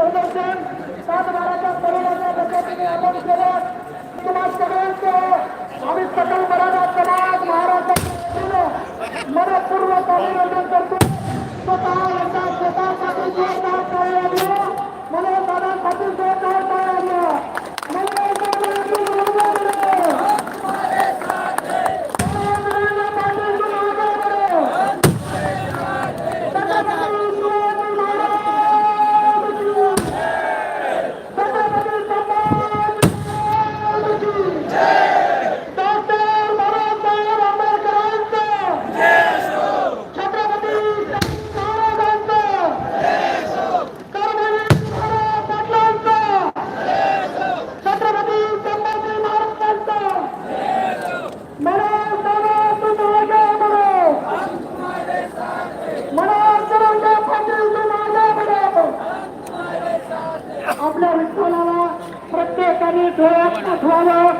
प्रदर्शन सात बाराच्या तरुणाच्या पद्धतीने आपण केलं. तुम्हाला सगळ्यांचं आम्ही सकल मराठा समाज महाराष्ट्रात मनपूर्वक अभिनंदन करतो स्वतः यांच्या शेतासाठी जोरदार टाळ्या द्या. म्हणून दादासाठी जोरदार टाळ्या द्या. म्हणून दादांची जोरदार टाळ्या. नरेंद्र पाटील मागे वळो. छत्रपती शिवाजी महाराज की छत्रपती संभाजी डॉक्टर बाबासाहेब आंबेडकरांचं छत्रपती महाराजांचं कर्मवीर महाराज पाटलांचं छत्रपती संभाजी महाराजांचं मनोज दादा तू मागे बरो मनोज तरंगे पाटील तू मागे बरो आपल्या विठ्ठलाला प्रत्येकाने डोळ्यात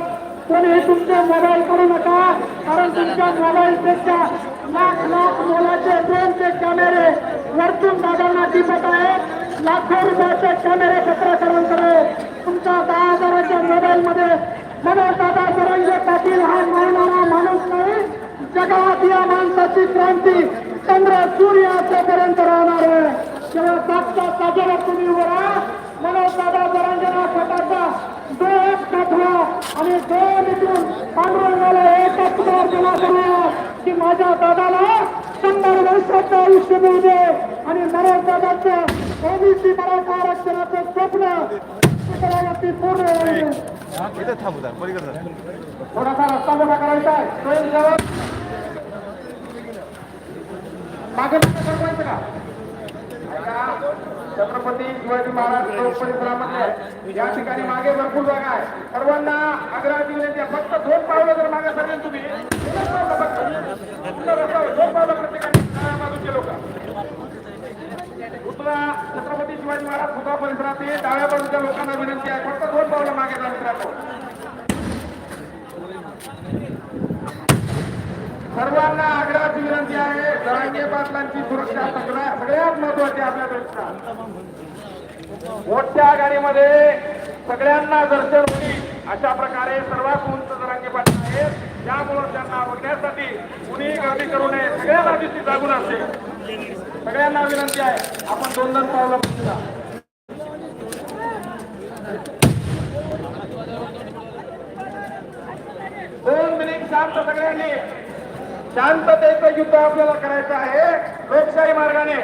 कोणी तुमचे मोबाईल करू नका कारण तुमच्या मोबाईलपेक्षा लाख लाख मोलाचे ड्रोनचे कॅमेरे वरतून दादांना दिसत आहेत लाखो रुपयाचे कॅमेरे पत्रकारांकडे तुमच्या दहा हजाराच्या मोबाईलमध्ये मनोज दादा सरंगे पाटील हा मानणारा माणूस नाही जगात या माणसाची क्रांती चंद्र सूर्य असेपर्यंत राहणार आहे तेव्हा सातच्या जागेवर तुम्ही उभं मनोज दादा डोळ्यात काठवा आणि डोळ्यातून पांडुरंगाला एकच प्रार्थना करूया की माझ्या दादाला शंभर वर्षाचं आयुष्य मिळू दे. आणि मनोज दादाचं ओबीसी मराठा आरक्षणाचं स्वप्न. थोडासा रस्ता मोठा करायचा आहे. मागे का? छत्रपती शिवाजी महाराज चौक परिसरामध्ये या ठिकाणी मागे भरपूर जागा आहे सर्वांना आग्रहाची विनंती आहे फक्त दोन पावलं जर मागे सरेल तुम्ही दोन पावलं प्रत्येकाने बाजूचे लोक. उतरा छत्रपती शिवाजी महाराज पुतळा परिसरातील डाव्या बाजूच्या लोकांना विनंती आहे फक्त दोन पावलं मागे जा मित्रांनो सर्वांना आग्रहाची विनंती आहे जरांगे पाटलांची सुरक्षा सगळ्या सगळ्यात महत्वाची आपल्यापेक्षा मोठ्या गाडीमध्ये सगळ्यांना दर्शन होईल अशा प्रकारे सर्वात उंच जरांगे पाटील आहेत. त्यामुळं त्यांना बघण्यासाठी कुणीही गर्दी करू नये. सगळ्यांना दिसती जागून असते. सगळ्यांना विनंती आहे आपण दोन दोन पावलं दोन मिनिट शांत सगळ्यांनी. शांततेचं युद्ध आपल्याला करायचं आहे लोकशाही मार्गाने.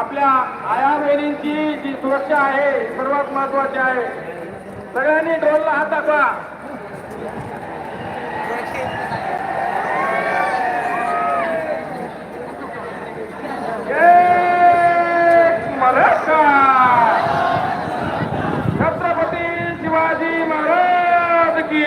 आपल्या आया बहिणींची जी सुरक्षा आहे सर्वात महत्वाची आहे. सगळ्यांनी ढोलला हात दाखवा एक मराठा छत्रपती शिवाजी महाराज की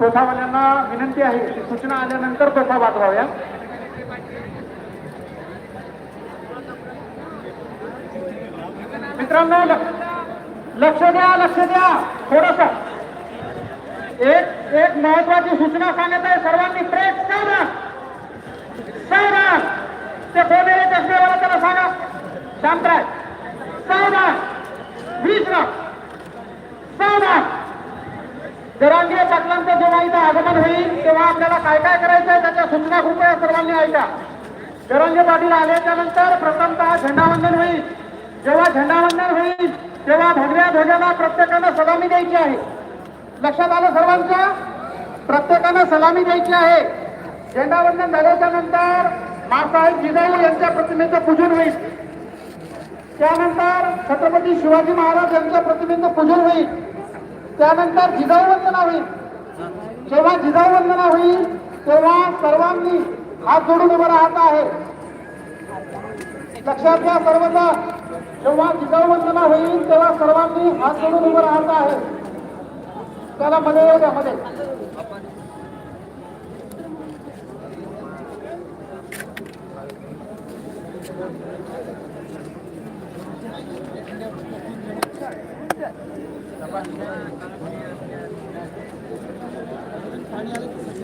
तोफावाल्यांना विनंती आहे की सूचना आल्यानंतर तोफा वाजवाव्या. मित्रांनो लक्ष द्या लक्ष द्या थोडस. एक एक महत्वाची सूचना सांगत आहे सर्वांनी प्रेस सावधान. सावधान. ते कोणेही चष्मेवाला त्याला सांगा. शांत राय सावधान. विश्राम सावधान जरांगीय पाटलांचं जेव्हा इथं आगमन होईल तेव्हा आपल्याला काय काय करायचं आहे त्याच्या सूचना कृपया सर्वांनी ऐका. जरांगे पाटील आल्याच्यानंतर प्रथमतः झेंडावंदन होईल. जेव्हा झेंडावंदन होईल तेव्हा भगव्या ध्वजाला प्रत्येकानं सलामी द्यायची आहे. लक्षात आलं सर्वांच्या प्रत्येकानं सलामी द्यायची आहे. झेंडावंदन झाल्याच्यानंतर मासाहेब जिजाऊ यांच्या प्रतिमेचं पूजन होईल. त्यानंतर छत्रपती शिवाजी महाराज यांच्या प्रतिबिंब पूजन होईल. त्यानंतर जिजाऊ वंदना होईल. जेव्हा जिजाऊ वंदना होईल तेव्हा सर्वांनी हात जोडून उभं राहत आहे. लक्षात घ्या सर्वजण. जेव्हा जिजाऊ वंदना होईल तेव्हा सर्वांनी हात जोडून उभं राहत आहे. त्याला मध्ये येऊ द्या मध्ये Thank you.